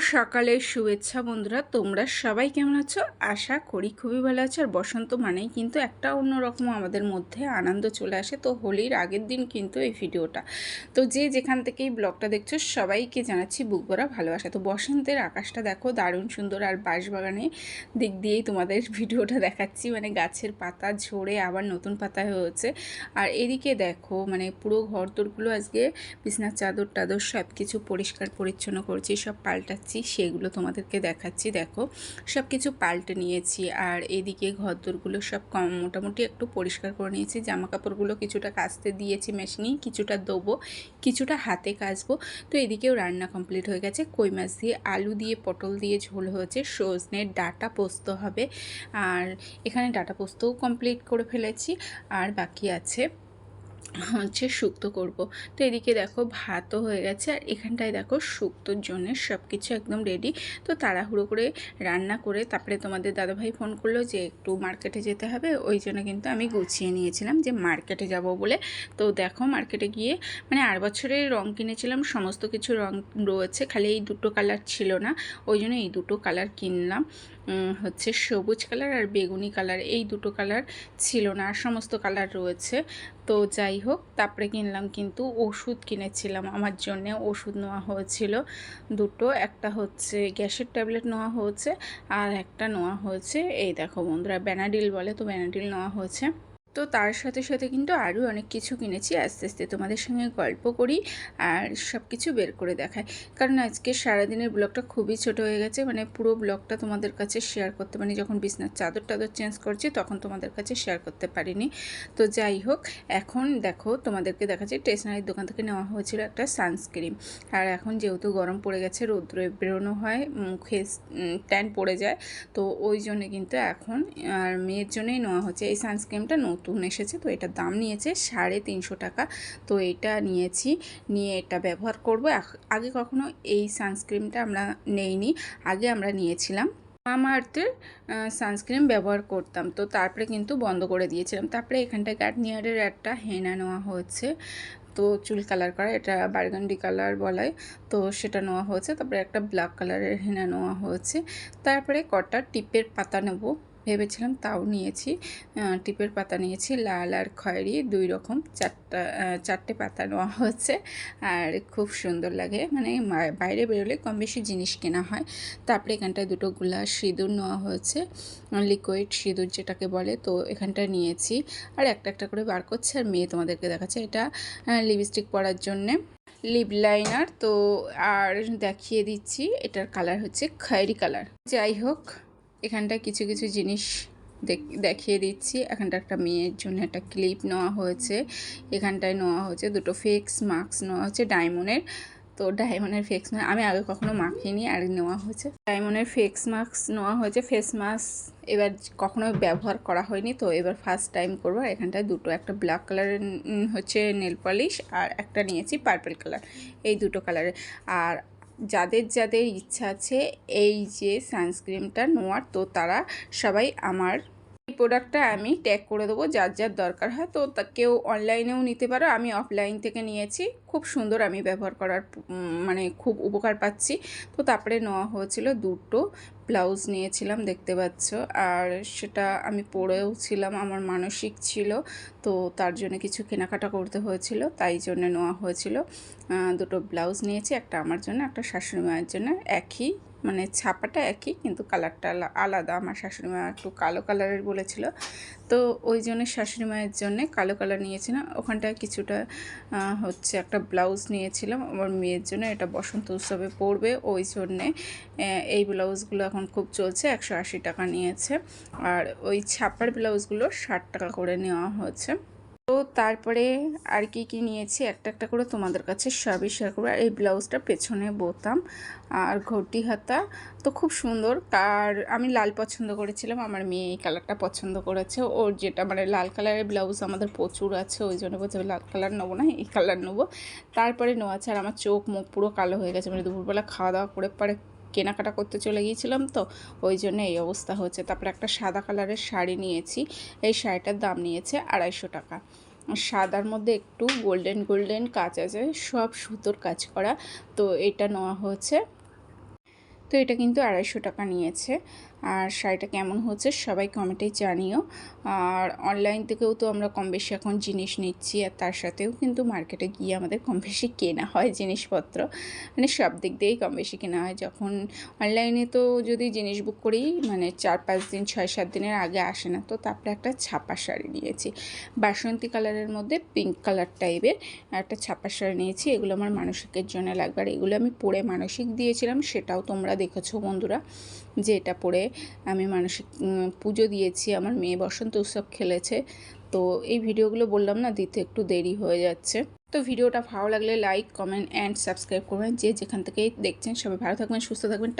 সকালের শুভেচ্ছা বন্ধুরা, তোমরা সবাই কেমন আছো? আশা করি খুবই ভালো আছো। আর বসন্ত মানেই কিন্তু একটা অন্যরকম আমাদের মধ্যে আনন্দ চলে আসে। তো হোলির আগের দিন কিন্তু এই ভিডিওটা। তো যে যেখান থেকেই ব্লগটা দেখছ, সবাইকে জানাচ্ছি বুকভরা ভালোবাসা। তো বসন্তের আকাশটা দেখো, দারুণ সুন্দর। আর বাঁশবাগানে দিক দিয়েই তোমাদের ভিডিওটা দেখাচ্ছি। মানে গাছের পাতা ঝরে আবার নতুন পাতা হয়েছে। আর এদিকে দেখো মানে পুরো ঘর তোরগুলো আজকে বিছনার চাদর টাদর সব কিছু পরিষ্কার পরিচ্ছন্ন করছি, সব পাল্টাচ্ছি। সেগুলো তোমাদেরকে দেখাচ্ছি। দেখো সব কিছু পাল্টে নিয়েছি আর এদিকে ঘরদোরগুলো সব কম, মোটামুটি একটু পরিষ্কার করে নিয়েছি। জামা কাপড়গুলো কিছুটা কাচতে দিয়েছি মেশিনেই, কিছুটা দেবো, কিছুটা হাতে কাচবো। তো এদিকেও রান্না কমপ্লিট হয়ে গেছে। কই মাছ দিয়ে আলু দিয়ে পটল দিয়ে ঝোল হয়েছে। সজনের ডাটা পোস্ত হবে। আর এখানে ডাটা পোস্তও কমপ্লিট করে ফেলেছি। আর বাকি আছে হচ্ছে শুক্তো করব। তো এদিকে দেখো ভাতও হয়ে গেছে আর এখানটায় দেখো শুক্তোর জন্য সব কিছু একদম রেডি তো তাড়াহুড়ো করে রান্না করে তারপরে তোমাদের দাদাভাই ফোন করল যে একটু মার্কেটে যেতে হবে। ওই জন্য কিন্তু আমি গুছিয়ে নিয়েছিলাম যে মার্কেটে যাব বলে। তো দেখো মার্কেটে গিয়ে মানে আর বছরের রং কিনেছিলাম, সমস্ত কিছু রং রয়েছে, খালি এই দুটো কালার ছিল না। ওই জন্য এই দুটো কালার কিনলাম। হচ্ছে সবুজ কালার আর বেগুনি কালার এই দুটো কালার ছিল না আর সমস্ত কালার রয়েছে। তো যাই হোক, তারপরে কিনলাম কিন্তু ওষুধ কিনেছিলাম। আমার জন্যে ওষুধ নেওয়া হয়েছিল। দুটো, একটা হচ্ছে গ্যাসের ট্যাবলেট নেওয়া হয়েছে আর একটা নেওয়া হয়েছে, এই দেখো বন্ধুরা ব্যানাডিল বলে তো ব্যানাডিল নেওয়া হয়েছে। তো তার সাথে সাথে কিন্তু আরও অনেক কিছু কিনেছি। আস্তে আস্তে তোমাদের সঙ্গে গল্প করি আর সব কিছু বের করে দেখাই। কারণ আজকে সারাদিনের ব্লগটা খুবই ছোট হয়ে গেছে। মানে পুরো ব্লগটা তোমাদের কাছে শেয়ার করতে পারিনি যখন বিছনার চাদর টাদর চেঞ্জ করছি তখন তোমাদের কাছে শেয়ার করতে পারিনি। তো যাই হোক, এখন দেখো তোমাদেরকে দেখাচ্ছি। স্টেশনারির দোকান থেকে নেওয়া হয়েছিল একটা সানস্ক্রিন আর এখন যেহেতু গরম পড়ে গেছে, রৌদ্রে বেরোনো হয়, মুখে ট্যান পড়ে যায়। তো ওই জন্য কিন্তু এখন আর মেয়ের জন্যই নেওয়া হচ্ছে। এই সানস্ক্রিমটা নতুন নতুন এসেছে, তো এটার দাম নিয়েছে সাড়ে তিনশো টাকা। তো এটা নিয়েছি, নিয়ে এটা ব্যবহার করব। আগে কখনো এই সানস্ক্রিনটা আমরা নেইনি, আগে আমরা নিয়েছিলাম। মামাআর্থের সানস্ক্রিন ব্যবহার করতাম, তো তারপরে কিন্তু বন্ধ করে দিয়েছিলাম। তারপরে এখানটায় গার্নিয়ারের একটা হেনা নেওয়া হয়েছে, তো চুল কালার করা, এটা বার্গান্ডি কালার বলায় তো সেটা নেওয়া হয়েছে। তারপরে একটা ব্ল্যাক কালারের হেনা নেওয়া হয়েছে। তারপরে কটা টিপের পাতা নেব। ভেবেছিলাম তাও নিয়েছি। টিপের পাতা নিয়েছি, লাল আর খয়েরি, দুই রকম চারটা চারটে পাতা নেওয়া হচ্ছে। আর খুব সুন্দর লাগে মানে বাইরে বেরোলে কম বেশি জিনিস কেনা হয়। তারপরে এখানটায় দুটো গুলা সিঁদুর নেওয়া হয়েছে, লিকুইড সিঁদুর যেটাকে বলে, তো এখানটায় নিয়েছি। আর একটা একটা করে বার করছে, আর মেয়ে তোমাদেরকে দেখাচ্ছে। এটা লিপস্টিক পরার জন্যে লিপ লাইনার, তো আর দেখিয়ে দিচ্ছি, এটার কালার হচ্ছে খয়েরি কালার। যাই হোক এখানটায় কিছু কিছু জিনিস দেখিয়ে দিচ্ছি। এখানটা একটা মেয়ের জন্য একটা ক্লিপ নেওয়া হয়েছে। এখানটায় নেওয়া হয়েছে দুটো ফেক্স মাস্ক, নেওয়া হয়েছে ডায়মন্ডের। তো ডায়মন্ডের ফেক্স মাস্ক আমি আগে কখনো মাখিনি, আর নেওয়া হয়েছে। ডায়মন্ডের ফেক্স মাস্ক, নেওয়া হয়েছে। ফেস মাস্ক এবার কখনো ব্যবহার করা হয়নি, তো এবার ফার্স্ট টাইম করব। এখানটায় দুটো, একটা ব্ল্যাক কালারের হচ্ছে নেল পলিশ আর একটা নিয়েছি পার্পল কালার এই দুটো কালারের আর যাদের যাদের ইচ্ছা আছে, এই যে সানস্ক্রিমটা নেওয়ার, তো তারা সবাই আমার এই প্রোডাক্টটা আমি ট্যাগ করে দেবো, যার যার দরকার হয়। তো তা কেউ অনলাইনেও নিতে পারো, আমি অফলাইন থেকে নিয়েছি। খুব সুন্দর আমি ব্যবহার করার মানে খুব উপকার পাচ্ছি। তো তারপরে নেওয়া হয়েছিল দুটো ব্লাউজ নিয়েছিলাম, দেখতে পাচ্ছ। আর সেটা আমি পরেও ছিলাম, আমার মানসিক ছিল, তো তার জন্য কিছু কেনাকাটা করতে হয়েছিল, তাই জন্য নেওয়া হয়েছিল। দুটো ব্লাউজ নিয়েছি, একটা আমার জন্য, একটা শাশুড়ি মায়ের জন্য, একই মানে ছাপাটা একই, কিন্তু কালারটা আলাদা। আমার শাশুড়ি মা একটু কালো কালারের বলেছিল, তো ওই জন্য শাশুড়ি মায়ের জন্যে কালো কালার নিয়েছিলাম। ওখানটায় কিছুটা হচ্ছে একটা ব্লাউজ নিয়েছিলাম, আমার মেয়ের জন্য, এটা বসন্ত উৎসবে পড়বে ওই জন্যে এই ব্লাউজগুলো এখন খুব চলছে, একশো আশি টাকা নিয়েছে। আর ওই ছাপার ব্লাউজগুলো ষাট টাকা করে নেওয়া হয়েছে। তো তারপরে আর কি কি নিয়েছি? একটা একটা করে তোমাদের কাছে সবই শেয়ার করব। আর এই ব্লাউজটা পেছনে বোতাম আর ঘটি হাতা। তো খুব সুন্দর। আর আমি লাল পছন্দ করেছিলাম। আমার মেয়ে এই কালারটা পছন্দ করেছে। ওর যেটা মানে লাল কালারের ব্লাউজ আমাদের প্রচুর আছে, ওই জন্য বলছে লাল কালার নেব না, এই কালার নেব। তারপরে নেওয়া আছে আর আমার চোখ মুখ পুরো কালো হয়ে গেছে। মানে দুপুরবেলা খাওয়া দাওয়া করে পরে কেনাকাটা করতে চলে গিয়েছিলাম তো, ওই জন্য এই অবস্থা হচ্ছে তারপরে একটা সাদা কালারের শাড়ি নিয়েছি, এই শাড়িটার দাম নিয়েছে আড়াইশো টাকা। সাদার মধ্যে একটু গোল্ডেন গোল্ডেন কাজ আছে, সব সুতোর কাজ করা, তো এটা নেওয়া হয়েছে। তো এটা কিন্তু আড়াইশো টাকা নিয়েছে। আর শাড়িটা কেমন হচ্ছে সবাই কমেন্টে জানিও। আর অনলাইন থেকেও তো আমরা কম বেশি এখন জিনিস নিচ্ছি আর তার সাথেও কিন্তু মার্কেটে গিয়ে আমাদের কম বেশি কেনা হয় জিনিসপত্র। মানে সব দিক দিয়েই কম বেশি কেনা হয়। যখন অনলাইনে তো যদি জিনিস বুক করি মানে চার পাঁচ দিন, ছয় সাত দিনের আগে আসে না, তো তারপরে একটা ছাপা শাড়ি নিয়েছি। বাসন্তী কালারের মধ্যে পিঙ্ক কালার টাইপের একটা ছাপা শাড়ি নিয়েছি। এগুলো আমার মানসিকের জন্য লাগবে। আর এগুলো আমি পরে মানসিক দিয়েছিলাম, সেটাও তোমরা দেখেছ বন্ধুরা, যে এটা পরে আমি মানসিক পুজো দিয়েছি, আমার মেয়ে বসন্ত উৎসব খেলেছে। তো এই ভিডিওগুলো বললাম না, দিতে একটু দেরি হয়ে যাচ্ছে। তো ভিডিওটা ভালো লাগলে লাইক কমেন্ট অ্যান্ড সাবস্ক্রাইব করবেন। যে যেখান থেকে দেখছেন, সবাই ভালো থাকবেন, সুস্থ থাকবেন